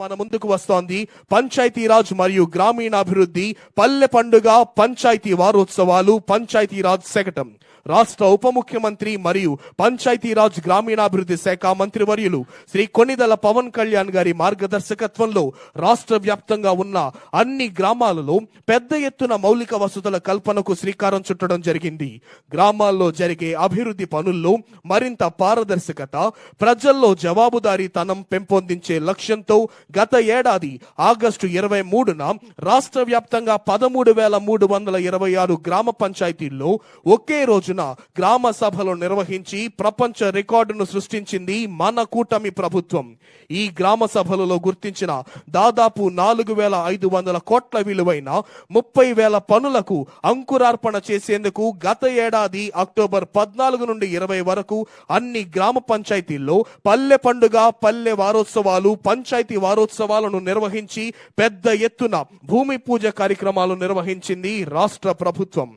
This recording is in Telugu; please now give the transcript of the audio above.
మన ముందుకు వస్తోంది. పంచాయతీరాజ్ మరియు గ్రామీణాభివృద్ధి పల్లె పండుగ పంచాయతీ వారోత్సవాలు పంచాయతీరాజ్ శకటం. రాష్ట్ర ఉప ముఖ్యమంత్రి మరియు పంచాయతీరాజ్ గ్రామీణాభివృద్ధి శాఖ మంత్రివర్యులు శ్రీ కొనిదల పవన్ కళ్యాణ్ గారి మార్గదర్శకత్వంలో రాష్ట్ర వ్యాప్తంగా ఉన్న అన్ని గ్రామాలలో పెద్ద ఎత్తున మౌలిక వసతుల కల్పనకు శ్రీకారం చుట్టడం జరిగింది. గ్రామాల్లో జరిగే అభివృద్ధి పనుల్లో మరింత పారదర్శకత ప్రజల్లో జవాబుదారీతనం పెంపొందించే లక్ష్యంతో గత ఏడాది ఆగస్టు ఇరవై మూడున రాష్ట్ర వ్యాప్తంగా పదమూడు వేల మూడు వందల ఇరవై ఆరు గ్రామ పంచాయతీల్లో ఒకే రోజున గ్రామ సభలు నిర్వహించి ప్రపంచ రికార్డును సృష్టించింది మన కూటమి ప్రభుత్వం. ఈ గ్రామ సభలలో గుర్తించిన దాదాపు నాలుగు వేల ఐదు వందల కోట్ల విలువైన ముప్పై వేల పనులకు అంకురార్పణ చేసేందుకు గత ఏడాది అక్టోబర్ పద్నాలుగు నుండి ఇరవై వరకు అన్ని గ్రామ పంచాయతీల్లో పల్లె పండుగ పల్లె వారోత్సవాలు పంచాయతీ వారోత్సవాలను నిర్వహించి పెద్ద ఎత్తున భూమి పూజ కార్యక్రమాలు నిర్వహించింది రాష్ట్ర ప్రభుత్వం.